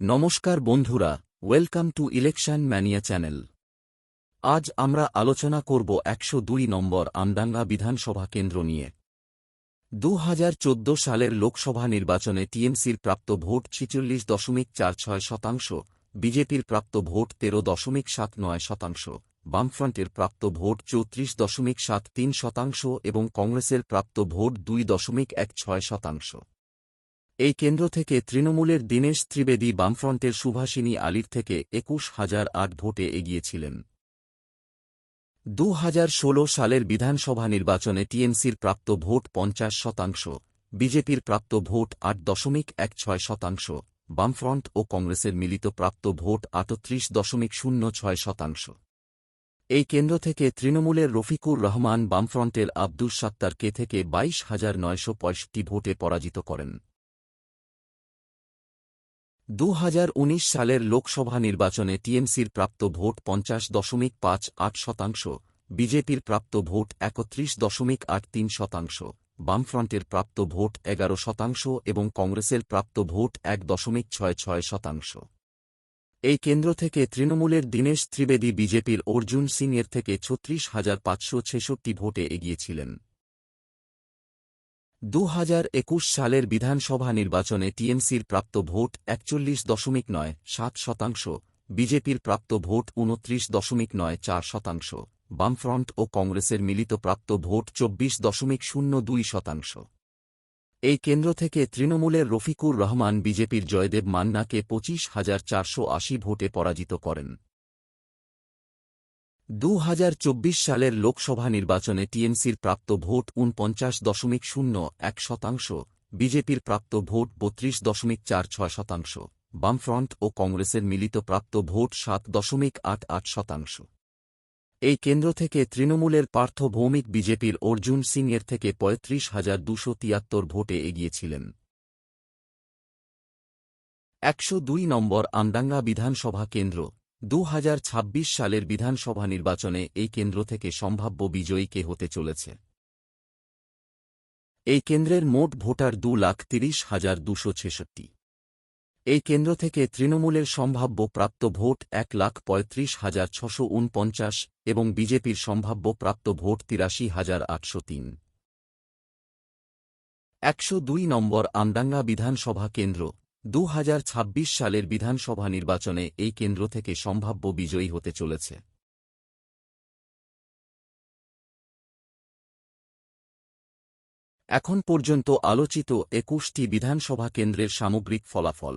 নমস্কার বন্ধুরা, welcome to election mania channel. আজ আমরা আলোচনা করব একশো দুই নম্বর আমডাঙ্গা বিধানসভা কেন্দ্র নিয়ে। দু হাজার চোদ্দ সালের লোকসভা নির্বাচনে টিএমসির প্রাপ্ত ভোট ছিচল্লিশ দশমিক চার ছয় শতাংশ, বিজেপির প্রাপ্ত ভোট তেরো দশমিক সাত নয় শতাংশ, বামফ্রন্টের প্রাপ্ত ভোট চৌত্রিশ দশমিক সাত তিন শতাংশ এবং কংগ্রেসের প্রাপ্ত ভোট দুই দশমিক এক ছয় শতাংশ। এই কেন্দ্র থেকে তৃণমূলের দীনেশ ত্রিবেদী বামফ্রন্টের সুভাষিনী আলীর থেকে একুশ হাজার আট ভোটে এগিয়েছিলেন। দু হাজার ষোল সালের বিধানসভা নির্বাচনে টিএমসির প্রাপ্ত ভোট পঞ্চাশ শতাংশ, বিজেপির প্রাপ্ত ভোট আট দশমিক এক ছয় শতাংশ, বামফ্রন্ট ও কংগ্রেসের মিলিত প্রাপ্ত ভোট আটত্রিশ দশমিক শূন্য ছয় শতাংশ। এই কেন্দ্র থেকে তৃণমূলের রফিকুর রহমান বামফ্রন্টের আব্দুস সাত্তারকে থেকে বাইশ হাজার নয়শো পঁয়ষট্টি ভোটে পরাজিত করেন। দু হাজার উনিশ সালের লোকসভা নির্বাচনে টিএমসির প্রাপ্ত ভোট পঞ্চাশ দশমিক পাঁচ আট শতাংশ, বিজেপির প্রাপ্ত ভোট একত্রিশ দশমিক আট তিন শতাংশ, বামফ্রন্টের প্রাপ্ত ভোট এগারো শতাংশ এবং কংগ্রেসের প্রাপ্ত ভোট এক দশমিক ছয় ছয় শতাংশ। এই কেন্দ্র থেকে তৃণমূলের দীনেশ ত্রিবেদী বিজেপির অর্জুন সিংয়ের থেকে ছত্রিশ হাজার পাঁচশো ছেষট্টি ভোটে এগিয়েছিলেন। দু হাজার একুশ সালের বিধানসভা নির্বাচনে টিএমসির প্রাপ্ত ভোট একচল্লিশ দশমিক নয়, সাত শতাংশ, বিজেপির প্রাপ্ত ভোট উনত্রিশ দশমিক নয়, চার শতাংশ, বামফ্রন্ট ও কংগ্রেসের মিলিত প্রাপ্ত ভোট চব্বিশ দশমিক শূন্য দুই শতাংশ। এই কেন্দ্র থেকে তৃণমূলের রফিকুর রহমান বিজেপির জয়দেব মান্নাকে পঁচিশ হাজার চারশো আশি ভোটে পরাজিত করেন। দু হাজার চব্বিশ সালের লোকসভা নির্বাচনে টিএমসির প্রাপ্ত ভোট উনপঞ্চাশ দশমিক শূন্য এক শতাংশ, বিজেপির প্রাপ্ত ভোট বত্রিশ দশমিক চার ছয় শতাংশ, বামফ্রন্ট ও কংগ্রেসের মিলিত প্রাপ্ত ভোট সাত দশমিক আট আট শতাংশ। এই কেন্দ্র থেকে তৃণমূলের পার্থ ভৌমিক বিজেপির অর্জুন সিংয়ের থেকে পঁয়ত্রিশ হাজার দুশো তিয়াত্তর ভোটে এগিয়েছিলেন। একশো দুই নম্বর আমডাঙ্গা বিধানসভা কেন্দ্র দু হাজার ছাব্বিশ সালের বিধানসভা নির্বাচনে এই কেন্দ্র থেকে সম্ভাব্য বিজয়ী কে হতে চলেছে? এই কেন্দ্রের মোট ভোটার দু লাখ তিরিশ হাজার দুশো ছেষট্টি। এই কেন্দ্র থেকে তৃণমূলের সম্ভাব্য প্রাপ্ত ভোট এক লাখ পঁয়ত্রিশ হাজার ছশো উনপঞ্চাশ এবং বিজেপির সম্ভাব্য প্রাপ্ত ভোট তিরাশি হাজার আটশো তিন। একশো দুই নম্বর আমডাঙ্গা বিধানসভা কেন্দ্র দু হাজার ছাব্বিশ সালের বিধানসভা নির্বাচনে এই কেন্দ্র থেকে সম্ভাব্য বিজয়ী হতে চলেছে। এখন পর্যন্ত আলোচিত একুশটি বিধানসভা কেন্দ্রের সামগ্রিক ফলাফল।